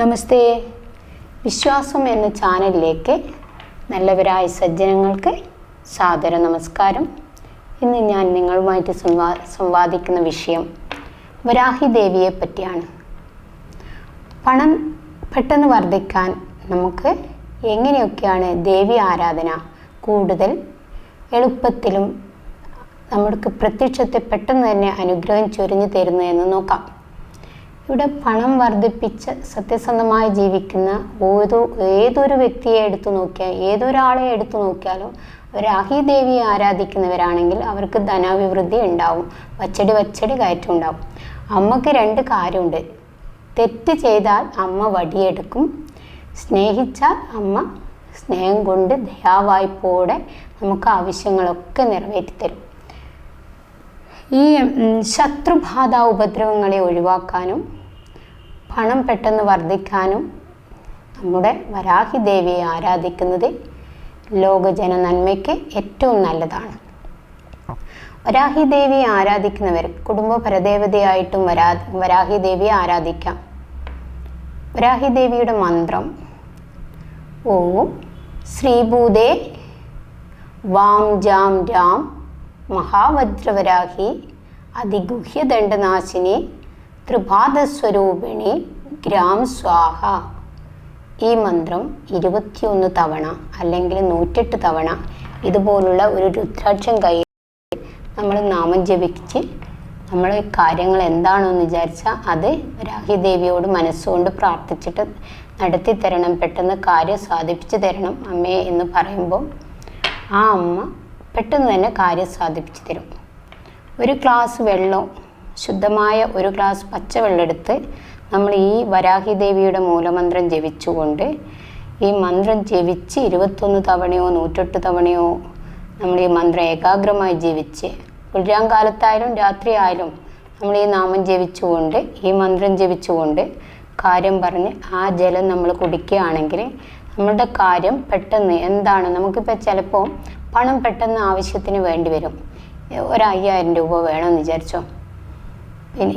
നമസ്തേ. വിശ്വാസം എന്ന ചാനലിലേക്ക് നല്ലവരായ സജ്ജനങ്ങൾക്ക് സാദര നമസ്കാരം. ഇന്ന് ഞാൻ നിങ്ങളുമായിട്ട് സംവാ സംവാദിക്കുന്ന വിഷയം വരാഹി ദേവിയെ പറ്റിയാണ്. പണം പെട്ടെന്ന് വർദ്ധിക്കാൻ നമുക്ക് എങ്ങനെയൊക്കെയാണ് ദേവി ആരാധന കൂടുതൽ എളുപ്പത്തിലും നമുക്ക് പ്രത്യക്ഷത്തെ പെട്ടെന്ന് തന്നെ അനുഗ്രഹം ചൊരിഞ്ഞു തരുന്നതെന്ന് നോക്കാം. ഇവിടെ പണം വർദ്ധിപ്പിച്ച് സത്യസന്ധമായി ജീവിക്കുന്ന ഓരോ ഏതൊരു വ്യക്തിയെ എടുത്തു നോക്കിയാൽ ഏതൊരാളെ എടുത്തു നോക്കിയാലും രാഹി ദേവിയെ ആരാധിക്കുന്നവരാണെങ്കിൽ അവർക്ക് ധനാഭിവൃദ്ധി ഉണ്ടാവും. വച്ചടി വച്ചടി കയറ്റം ഉണ്ടാവും. അമ്മയ്ക്ക് രണ്ട് കാര്യമുണ്ട്. തെറ്റ് ചെയ്താൽ അമ്മ വടിയെടുക്കും. സ്നേഹിച്ചാൽ അമ്മ സ്നേഹം കൊണ്ട് ദയാവായ്പോടെ നമുക്ക് ആവശ്യങ്ങളൊക്കെ നിറവേറ്റിത്തരും. ഈ ശത്രുബാധ ഉപദ്രവങ്ങളെ ഒഴിവാക്കാനും പണം പെട്ടെന്ന് വർദ്ധിക്കാനും നമ്മുടെ വരാഹി ദേവിയെ ആരാധിക്കുന്നത് ലോകജന നന്മയ്ക്ക് ഏറ്റവും നല്ലതാണ്. വരാഹി ദേവിയെ ആരാധിക്കുന്നവർ കുടുംബ പരദേവതയായിട്ടും വരാ വരാഹി ദേവിയെ ആരാധിക്കാം. വരാഹി ദേവിയുടെ മന്ത്രം ഓം ശ്രീഭൂതേ വാം ജാം രാം മഹാവജ്രവരാഹി അതിഗുഹ്യദണ്ഡനാശിനി ത്രിപാദസ്വരൂപിണി ഗ്രാം സ്വാഹ. ഈ മന്ത്രം ഇരുപത്തിയൊന്ന് തവണ അല്ലെങ്കിൽ നൂറ്റെട്ട് തവണ ഇതുപോലുള്ള ഒരു രുദ്രാക്ഷം കൈ നമ്മൾ നാമം ജപിച്ച് നമ്മൾ കാര്യങ്ങൾ എന്താണെന്ന് വിചാരിച്ചാൽ അത് രാഹിദേവിയോട് മനസ്സുകൊണ്ട് പ്രാർത്ഥിച്ചിട്ട് നടത്തി തരണം പെട്ടെന്ന് കാര്യം സാധിപ്പിച്ചു തരണം അമ്മേ എന്ന് പറയുമ്പോൾ ആ അമ്മ പെട്ടെന്ന് തന്നെ കാര്യം സാധിപ്പിച്ചു തരും. ഒരു ഗ്ലാസ് വെള്ളം ശുദ്ധമായ ഒരു ഗ്ലാസ് പച്ചവെള്ളം എടുത്ത് നമ്മൾ ഈ വരാഹി ദേവിയുടെ മൂലമന്ത്രം ജപിച്ചുകൊണ്ട് ഈ മന്ത്രം ജപിച്ച് ഇരുപത്തൊന്ന് തവണയോ നൂറ്റെട്ട് തവണയോ നമ്മൾ ഈ മന്ത്രം ഏകാഗ്രമായി ജപിച്ച് കാലത്തായാലും രാത്രി ആയാലും നമ്മൾ ഈ നാമം ജപിച്ചുകൊണ്ട് ഈ മന്ത്രം ജപിച്ചുകൊണ്ട് കാര്യം പറഞ്ഞ് ആ ജലം നമ്മൾ കുടിക്കുകയാണെങ്കിൽ നമ്മളുടെ കാര്യം പെട്ടെന്ന് എന്താണ്? നമുക്കിപ്പോൾ ചിലപ്പോൾ പണം പെട്ടെന്ന് ആവശ്യത്തിന് വേണ്ടി വരും. ഒരു അയ്യായിരം രൂപ വേണമെന്ന് വിചാരിച്ചോ?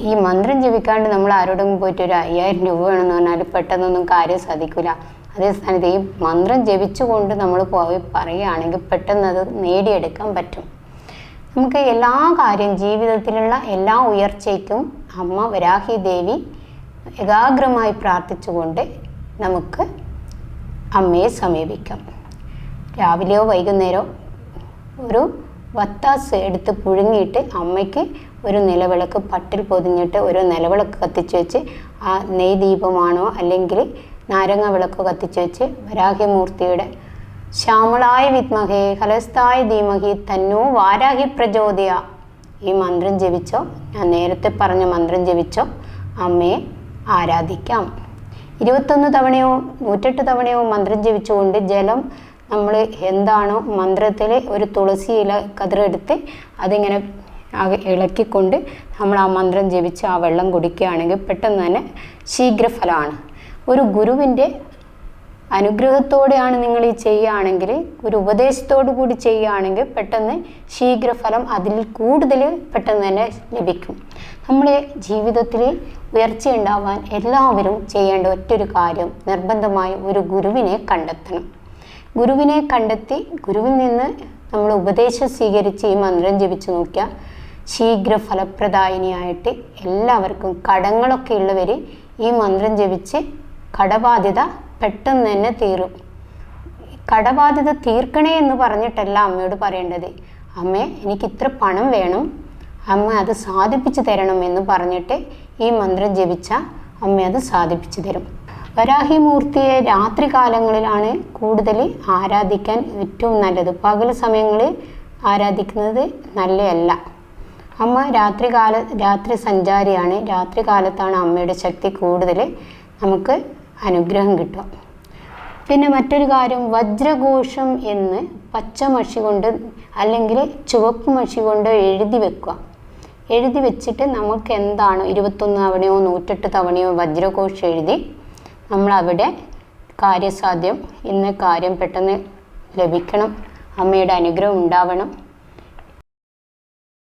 ഈ മന്ത്രം ജപിക്കാണ്ട് നമ്മൾ ആരോടെങ്കിലും പോയിട്ട് ഒരു അയ്യായിരം രൂപ വേണമെന്ന് പറഞ്ഞാൽ പെട്ടെന്നൊന്നും കാര്യം സാധിക്കില്ല അതേ സ്ഥാനത്ത് ഈ മന്ത്രം ജപിച്ചുകൊണ്ട് നമ്മൾ പോയി പറയുകയാണെങ്കിൽ പെട്ടെന്ന് അത് നേടിയെടുക്കാൻ പറ്റും. നമുക്ക് എല്ലാ കാര്യം ജീവിതത്തിലുള്ള എല്ലാ ഉയർച്ചയ്ക്കും അമ്മ വരാഹി ദേവി ഏകാഗ്രമായി പ്രാർത്ഥിച്ചുകൊണ്ട് നമുക്ക് അമ്മയെ സമീപിക്കാം. രാവിലെയോ വൈകുന്നേരമോ ഒരു വത്താസ് എടുത്ത് പുഴുങ്ങിയിട്ട് അമ്മയ്ക്ക് ഒരു നിലവിളക്ക് പട്ടിൽ പൊതിഞ്ഞിട്ട് ഒരു നിലവിളക്ക് കത്തിച്ച് വെച്ച് ആ നെയ് ദീപമാണോ അല്ലെങ്കിൽ നാരങ്ങ വിളക്ക് കത്തിച്ച് വെച്ച് വരാഹിമൂർത്തിയുടെ ശ്യാമളായ വിത്മഹേ ഹലസ്ഥായ ധീമഹി തന്നോ വാരാഹി പ്രചോദയ. ഈ മന്ത്രം ജപിച്ചോ? ഞാൻ നേരത്തെ പറഞ്ഞ മന്ത്രം ജപിച്ചോ? അമ്മയെ ആരാധിക്കാം. ഇരുപത്തൊന്ന് തവണയോ നൂറ്റെട്ട് തവണയോ മന്ത്രം ജപിച്ചുകൊണ്ട് ജലം നമ്മൾ എന്താണോ മന്ത്രത്തിൽ ഒരു തുളസി ഇല കതിരെടുത്ത് അതിങ്ങനെ ഇളക്കിക്കൊണ്ട് നമ്മൾ ആ മന്ത്രം ജപിച്ച് ആ വെള്ളം കുടിക്കുകയാണെങ്കിൽ പെട്ടെന്ന് തന്നെ ശീഘ്രഫലമാണ്. ഒരു ഗുരുവിന്റെ അനുഗ്രഹത്തോടെയാണ് നിങ്ങൾ ഈ ചെയ്യുകയാണെങ്കിൽ ഒരു ഉപദേശത്തോടു കൂടി ചെയ്യുകയാണെങ്കിൽ പെട്ടെന്ന് ശീഘ്രഫലം അതിൽ കൂടുതൽ പെട്ടെന്ന് തന്നെ ലഭിക്കും. നമ്മുടെ ജീവിതത്തിൽ ഉയർച്ച ഉണ്ടാവാൻ എല്ലാവരും ചെയ്യേണ്ട ഒറ്റൊരു കാര്യം നിർബന്ധമായും ഒരു ഗുരുവിനെ കണ്ടെത്തണം. ഗുരുവിനെ കണ്ടെത്തി ഗുരുവിൽ നിന്ന് നമ്മൾ ഉപദേശം സ്വീകരിച്ച് ഈ മന്ത്രം ജപിച്ചു നോക്കിയാൽ ശീഘ്ര ഫലപ്രദായിനിയായിട്ട് എല്ലാവർക്കും കടങ്ങളൊക്കെ ഉള്ളവർ ഈ മന്ത്രം ജപിച്ച് കടബാധ്യത പെട്ടെന്ന് തന്നെ തീരും. കടബാധ്യത തീർക്കണേ എന്ന് പറഞ്ഞിട്ടല്ല അമ്മയോട് പറയേണ്ടത്. അമ്മേ എനിക്ക് ഇത്ര പണം വേണം. അമ്മ അത് സാധിപ്പിച്ചു തരണം എന്ന് പറഞ്ഞിട്ട് ഈ മന്ത്രം ജപിച്ച അമ്മ അത് സാധിപ്പിച്ചു തരും. വരാഹിമൂർത്തിയെ രാത്രി കാലങ്ങളിലാണ് കൂടുതൽ ആരാധിക്കാൻ ഏറ്റവും നല്ലത്. പകൽ സമയങ്ങളിൽ ആരാധിക്കുന്നത് നല്ലതല്ല. അമ്മ രാത്രി കാല രാത്രി സഞ്ചാരിയാണ്. രാത്രി കാലത്താണ് അമ്മയുടെ ശക്തി കൂടുതൽ നമുക്ക് അനുഗ്രഹം കിട്ടുക. പിന്നെ മറ്റൊരു കാര്യം വജ്രഘോഷം എന്ന് പച്ച മഷി കൊണ്ട് അല്ലെങ്കിൽ ചുവപ്പ് മഷി കൊണ്ട് എഴുതി വെക്കുക. എഴുതി വെച്ചിട്ട് നമുക്ക് എന്താണോ ഇരുപത്തൊന്ന് തവണയോ നൂറ്റെട്ട് തവണയോ വജ്രഘോഷം എഴുതി നമ്മൾ അവിടെ കാര്യസാധ്യം. ഇന്ന് കാര്യം പെട്ടെന്ന് ലഭിക്കണം. അമ്മയുടെ അനുഗ്രഹം ഉണ്ടാവണം.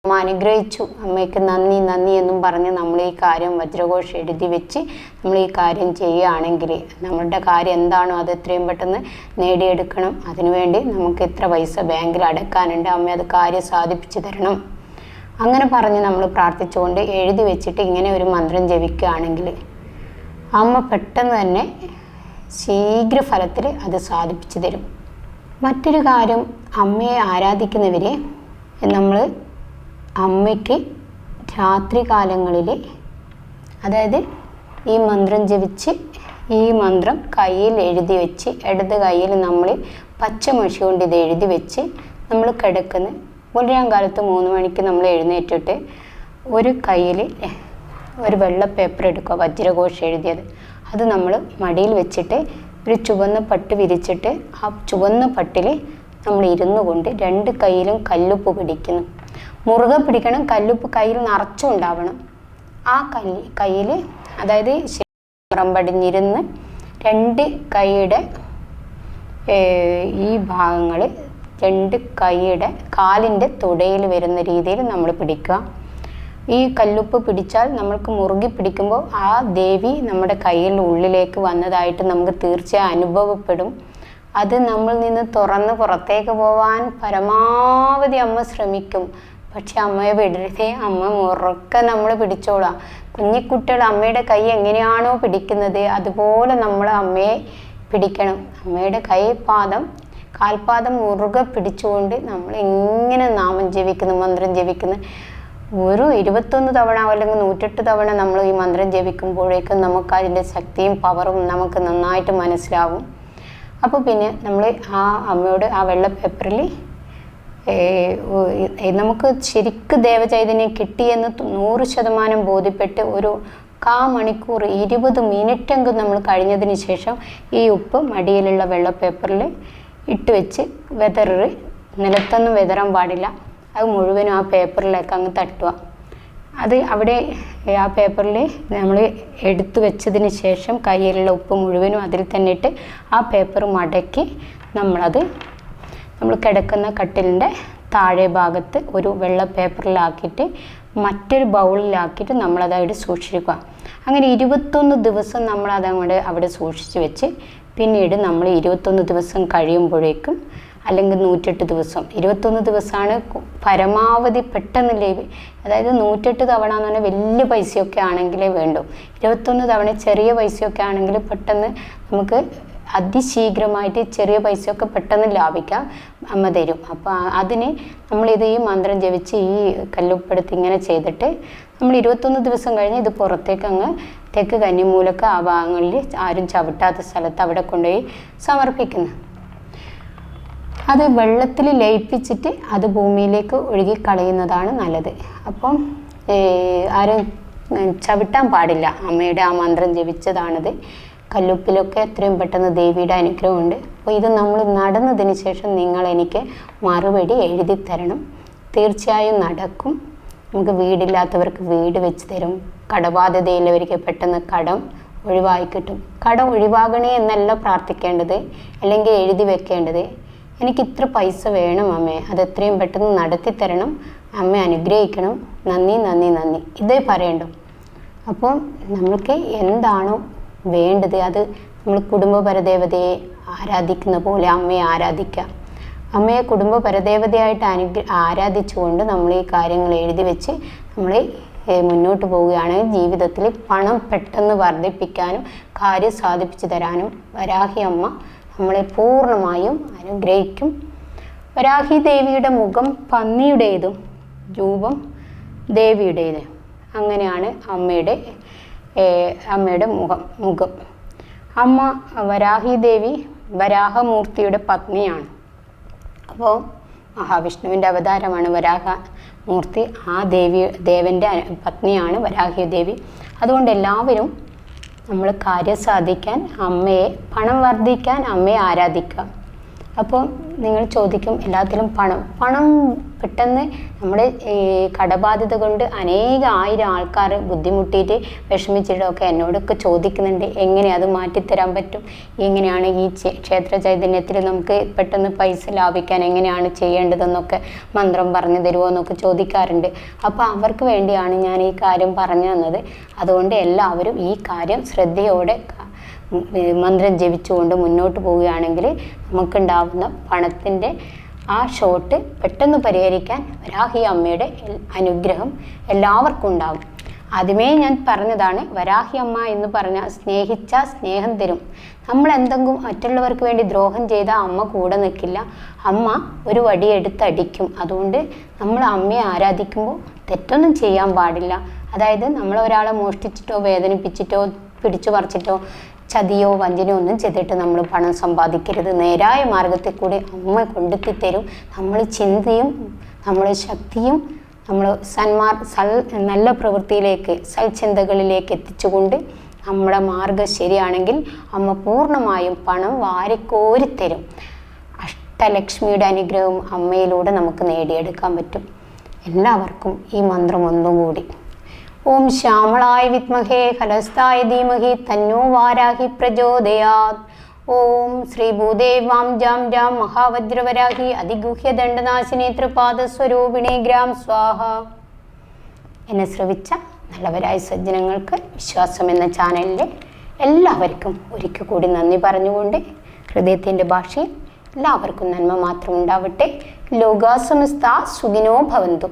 അമ്മ അനുഗ്രഹിച്ചു. അമ്മയ്ക്ക് നന്ദി നന്ദി എന്നും പറഞ്ഞ് നമ്മൾ ഈ കാര്യം വജ്രഘോഷം എഴുതി വെച്ച് നമ്മൾ ഈ കാര്യം ചെയ്യുകയാണെങ്കിൽ നമ്മളുടെ കാര്യം എന്താണോ അത് എത്രയും പെട്ടെന്ന് നേടിയെടുക്കണം. അതിനുവേണ്ടി നമുക്ക് ഇത്ര പൈസ ബാങ്കിൽ അടക്കാനുണ്ട്. അമ്മ അത് കാര്യം സാധിപ്പിച്ചു തരണം. അങ്ങനെ പറഞ്ഞ് നമ്മൾ പ്രാർത്ഥിച്ചുകൊണ്ട് എഴുതി വെച്ചിട്ട് ഇങ്ങനെ ഒരു മന്ത്രം ജപിക്കുകയാണെങ്കിൽ അമ്മ പെട്ടെന്ന് തന്നെ ശീഘ്രഫലത്തിൽ അത് സാധിപ്പിച്ചു തരും. മറ്റൊരു കാര്യം അമ്മയെ ആരാധിക്കുന്നവരെ നമ്മൾ അമ്മയ്ക്ക് രാത്രി കാലങ്ങളിൽ അതായത് ഈ മന്ത്രം ജപിച്ച് ഈ മന്ത്രം കയ്യിൽ എഴുതി വെച്ച് ഇടത് കയ്യിൽ നമ്മൾ പച്ചമഷി കൊണ്ട് ഇത് എഴുതി വെച്ച് നമ്മൾ കിടക്കുന്ന പുലരാൻ കാലത്ത് മൂന്ന് മണിക്ക് നമ്മൾ എഴുന്നേറ്റിട്ട് ഒരു കയ്യിൽ ഒരു വെള്ള പേപ്പർ എടുക്കുക വജ്രഘോഷം എഴുതിയത്. അത് നമ്മൾ മടിയിൽ വെച്ചിട്ട് ഒരു ചുവന്ന പട്ട് വിരിച്ചിട്ട് ആ ചുവന്ന പട്ടിൽ നമ്മൾ ഇരുന്നു കൊണ്ട് രണ്ട് കയ്യിലും കല്ലുപ്പ് പിടിക്കുന്നു. മുറുകെ പിടിക്കണം കല്ലുപ്പ് കയ്യിൽ നിറച്ചുണ്ടാവണം ആ കല്ല് കയ്യിൽ അതായത് ശിവം പടിഞ്ഞിരുന്ന് രണ്ട് കൈയുടെ ഈ ഭാഗങ്ങൾ രണ്ട് കൈയുടെ കാലിന്റെ തുടയിൽ വരുന്ന രീതിയിൽ നമ്മൾ പിടിക്കുക. ഈ കല്ലുപ്പ് പിടിച്ചാൽ നമ്മൾക്ക് മുറുകി പിടിക്കുമ്പോൾ ആ ദേവി നമ്മുടെ കയ്യിൽ ഉള്ളിലേക്ക് വന്നതായിട്ട് നമുക്ക് തീർച്ചയായും അനുഭവപ്പെടും. അത് നമ്മൾ നിന്ന് തുറന്ന് പുറത്തേക്ക് പോവാൻ പരമാവധി അമ്മ ശ്രമിക്കും. പക്ഷെ അമ്മയെ വിടരുതേ അമ്മ മുറക്കെ നമ്മൾ പിടിച്ചോളാം. കുഞ്ഞിക്കുട്ടികൾ അമ്മയുടെ കൈ എങ്ങനെയാണോ പിടിക്കുന്നത് അതുപോലെ നമ്മൾ അമ്മയെ പിടിക്കണം. അമ്മയുടെ കൈ പാദം കാൽപാദം മുറുകെ പിടിച്ചുകൊണ്ട് നമ്മൾ എങ്ങനെ നാമം ജപിക്കുന്നു മന്ത്രം ജപിക്കുന്നു ഒരു ഇരുപത്തൊന്ന് തവണ അല്ലെങ്കിൽ നൂറ്റെട്ട് തവണ നമ്മൾ ഈ മന്ത്രം ജപിക്കുമ്പോഴേക്കും നമുക്ക് അതിന്റെ ശക്തിയും പവറും നമുക്ക് നന്നായിട്ട് മനസ്സിലാവും. അപ്പോൾ പിന്നെ നമ്മൾ ആ അമ്മയോട് ആ വെള്ള പേപ്പറിൽ നമുക്ക് ശരിക്ക് ദേവചൈതന്യം കിട്ടിയെന്ന് നൂറ് ശതമാനം ബോധ്യപ്പെട്ട് ഒരു കാ മണിക്കൂർ ഇരുപത് മിനിറ്റെങ്കിലും നമ്മൾ കഴിഞ്ഞതിന് ശേഷം ഈ ഉപ്പ് മടിയിലുള്ള വെള്ള പേപ്പറിൽ ഇട്ട് വെച്ച് വെതറി നിലത്തൊന്നും വെതറാൻ പാടില്ല. അത് മുഴുവനും ആ പേപ്പറിലേക്ക് അങ്ങ് തട്ടുക. അത് അവിടെ ആ പേപ്പറിൽ നമ്മൾ എടുത്തു വെച്ചതിന് ശേഷം കയ്യിലുള്ള ഉപ്പ് മുഴുവനും അതിൽ തന്നെ ഇട്ട് ആ പേപ്പർ മടക്കി നമ്മളത് നമ്മൾ കിടക്കുന്ന കട്ടിലിന്റെ താഴെ ഭാഗത്ത് ഒരു വെള്ള പേപ്പറിലാക്കിയിട്ട് മറ്റൊരു ബൗളിലാക്കിയിട്ട് നമ്മളത് അവിടെ സൂക്ഷിക്കുക. അങ്ങനെ ഇരുപത്തൊന്ന് ദിവസം നമ്മൾ അങ്ങോട്ട് അവിടെ സൂക്ഷിച്ച് വെച്ച് പിന്നീട് നമ്മൾ ഇരുപത്തൊന്ന് ദിവസം കഴിയുമ്പോഴേക്കും അല്ലെങ്കിൽ നൂറ്റെട്ട് ദിവസം. ഇരുപത്തൊന്ന് ദിവസമാണ് പരമാവധി പെട്ടെന്ന് ലഭ്യ അതായത് നൂറ്റെട്ട് തവണ എന്ന് പറഞ്ഞാൽ വലിയ പൈസയൊക്കെ ആണെങ്കിലേ വേണ്ടൂ. ഇരുപത്തൊന്ന് തവണ ചെറിയ പൈസയൊക്കെ ആണെങ്കിൽ പെട്ടെന്ന് നമുക്ക് അതിശീഘ്രമായിട്ട് ചെറിയ പൈസയൊക്കെ പെട്ടെന്ന് ലാഭിക്കാം അമ്മ തരും. അപ്പോൾ അതിന് നമ്മളിത് ഈ മന്ത്രം ജപിച്ച് ഈ കല്ലുപ്പെടുത്തി ഇങ്ങനെ ചെയ്തിട്ട് നമ്മൾ ഇരുപത്തൊന്ന് ദിവസം കഴിഞ്ഞ് ഇത് പുറത്തേക്ക് അങ്ങ് തെക്ക് കന്നിമൂലൊക്കെ ആ ഭാഗങ്ങളിൽ ആരും ചവിട്ടാത്ത സ്ഥലത്ത് അവിടെ കൊണ്ടുപോയി സമർപ്പിക്കുന്നു. അത് വെള്ളത്തിൽ ലയിപ്പിച്ചിട്ട് അത് ഭൂമിയിലേക്ക് ഒഴുകി കളയുന്നതാണ് നല്ലത്. അപ്പം ആരും ചവിട്ടാൻ പാടില്ല. അമ്മയുടെ ആ മന്ത്രം ജപിച്ചതാണത്. കല്ലുപ്പിലൊക്കെ എത്രയും പെട്ടെന്ന് ദേവിയുടെ അനുഗ്രഹമുണ്ട്. അപ്പോൾ ഇത് നമ്മൾ നടന്നതിന് ശേഷം നിങ്ങൾ എനിക്ക് മറുപടി എഴുതി തരണം. തീർച്ചയായും നടക്കും. നമുക്ക് വീടില്ലാത്തവർക്ക് വീട് വെച്ച് തരും. കടബാധ്യതയുള്ളവർക്ക് പെട്ടെന്ന് കടം ഒഴിവായി കിട്ടും. കടം ഒഴിവാകണേ എന്നല്ല പ്രാർത്ഥിക്കേണ്ടത്. അല്ലെങ്കിൽ എഴുതി വെക്കേണ്ടത്. എനിക്ക് ഇത്ര പൈസ വേണം അമ്മേ. അത് എത്രയും പെട്ടെന്ന് നടത്തി തരണം. അമ്മ അനുഗ്രഹിക്കണം. നന്ദി നന്ദി നന്ദി. ഇതേ പറയണ്ടു? അപ്പോൾ നമ്മൾക്ക് എന്താണോ വേണ്ടത്? അത് നമ്മൾ കുടുംബ പരദേവതയെ ആരാധിക്കുന്ന പോലെ അമ്മയെ ആരാധിക്കാം അമ്മയെ കുടുംബ പരദേവതയായിട്ട് അനുഗ്ര ആരാധിച്ചുകൊണ്ട് നമ്മൾ ഈ കാര്യങ്ങൾ എഴുതി വെച്ച് നമ്മൾ മുന്നോട്ട് പോവുകയാണെങ്കിൽ ജീവിതത്തിൽ പണം പെട്ടെന്ന് വർദ്ധിപ്പിക്കാനും കാര്യം സാധിപ്പിച്ചു തരാനും വരാഹി അമ്മ നമ്മളെ പൂർണമായും അനുഗ്രഹിക്കും. വരാഹി ദേവിയുടെ മുഖം പന്നിയുടേതും രൂപം ദേവിയുടേത്. അങ്ങനെയാണ് അമ്മയുടെ അമ്മയുടെ മുഖം മുഖം. അമ്മ വരാഹി ദേവി വരാഹമൂർത്തിയുടെ പത്നിയാണ്. അപ്പോൾ മഹാവിഷ്ണുവിന്റെ അവതാരമാണ് വരാഹ മൂർത്തി ആ ദേവി ദേവന്റെ പത്നിയാണ് വരാഹി ദേവി അതുകൊണ്ട് എല്ലാവരും നമ്മൾ കാര്യം സാധിക്കാൻ അമ്മയെ പണം വർദ്ധിക്കാൻ അമ്മയെ ആരാധിക്കുക അപ്പോൾ നിങ്ങൾ ചോദിക്കും എല്ലാത്തിലും പണം. പണം പെട്ടെന്ന് നമ്മുടെ കടബാധ്യത കൊണ്ട് അനേക ആയിരം ആൾക്കാർ ബുദ്ധിമുട്ടിയിട്ട് വിഷമിച്ചിട്ടൊക്കെ എന്നോടൊക്കെ ചോദിക്കുന്നുണ്ട്. എങ്ങനെ അത് മാറ്റിത്തരാൻ പറ്റും? എങ്ങനെയാണ് ഈ ക്ഷേത്ര ചൈതന്യത്തിൽ നമുക്ക് പെട്ടെന്ന് പൈസ ലാഭിക്കാൻ എങ്ങനെയാണ് ചെയ്യേണ്ടതെന്നൊക്കെ മന്ത്രം പറഞ്ഞു തരുമോ എന്നൊക്കെ ചോദിക്കാറുണ്ട്. അപ്പോൾ അവർക്ക് വേണ്ടിയാണ് ഞാൻ ഈ കാര്യം പറഞ്ഞു തന്നത്. അതുകൊണ്ട് എല്ലാവരും ഈ കാര്യം ശ്രദ്ധയോടെ മന്ത്രം ജപിച്ചുകൊണ്ട് മുന്നോട്ട് പോവുകയാണെങ്കിൽ നമുക്കുണ്ടാവുന്ന പണത്തിന്റെ ആ ഷോട്ട് പെട്ടെന്ന് പരിഹരിക്കാൻ വരാഹി അമ്മയുടെ അനുഗ്രഹം എല്ലാവർക്കും ഉണ്ടാവും ആദ്യമേ ഞാൻ പറഞ്ഞതാണ് വരാഹി അമ്മ എന്ന് പറഞ്ഞാൽ സ്നേഹിച്ച സ്നേഹം തരും. നമ്മൾ എന്തെങ്കിലും മറ്റുള്ളവർക്ക് വേണ്ടി ദ്രോഹം ചെയ്ത അമ്മ കൂടെ നിൽക്കില്ല. അമ്മ ഒരു വടിയെടുത്ത് അടിക്കും. അതുകൊണ്ട് നമ്മൾ അമ്മയെ ആരാധിക്കുമ്പോൾ തെറ്റൊന്നും ചെയ്യാൻ പാടില്ല. അതായത് നമ്മൾ ഒരാളെ മോഷ്ടിച്ചിട്ടോ വേദനിപ്പിച്ചിട്ടോ പിടിച്ചു പറിച്ചിട്ടോ ചതിയോ വഞ്ചനയോ ഒന്നും ചെയ്തിട്ട് നമ്മൾ പണം സമ്പാദിക്കരുത്. നേരായ മാർഗത്തിൽ കൂടി അമ്മ കൊണ്ടെത്തി തരും. നമ്മൾ ചിന്തയും നമ്മുടെ ശക്തിയും നമ്മൾ സന്മാർ സൽ നല്ല പ്രവൃത്തിയിലേക്ക് സൽചിന്തകളിലേക്ക് എത്തിച്ചുകൊണ്ട് നമ്മുടെ മാർഗം ശരിയാണെങ്കിൽ അമ്മ പൂർണമായും പണം വാരിക്കോരിത്തരും അഷ്ടലക്ഷ്മിയുടെ അനുഗ്രഹവും അമ്മയിലൂടെ നമുക്ക് നേടിയെടുക്കാൻ പറ്റും. എല്ലാവർക്കും ഈ മന്ത്രം ഒന്നും കൂടി ഓം ശ്യാമളായ വിത്മഹേ ഹലസ്ഥായ ധീമഹി തന്നോ വാരാഹി പ്രചോദയാത്. ഓം ശ്രീ ഭൂദേവാം ജാം ജാം മഹാവജ്രവരാഹി അതിഗുഹ്യ ദണ്ഡനാശിനി ത്രിപാദസ്വരൂപിണി ഗ്രാം സ്വാഹ. എന്നെ ശ്രവിച്ച നല്ലവരായ സജ്ജനങ്ങൾക്ക് വിശ്വാസം എന്ന ചാനലിലെ എല്ലാവർക്കും ഒരിക്കൽ കൂടി നന്ദി പറഞ്ഞുകൊണ്ട് ഹൃദയത്തിന്റെ ഭാഷയിൽ എല്ലാവർക്കും നന്മ മാത്രം ഉണ്ടാവട്ടെ. ലോകാസമസ്ത സുഖിനോ ഭവന്തു.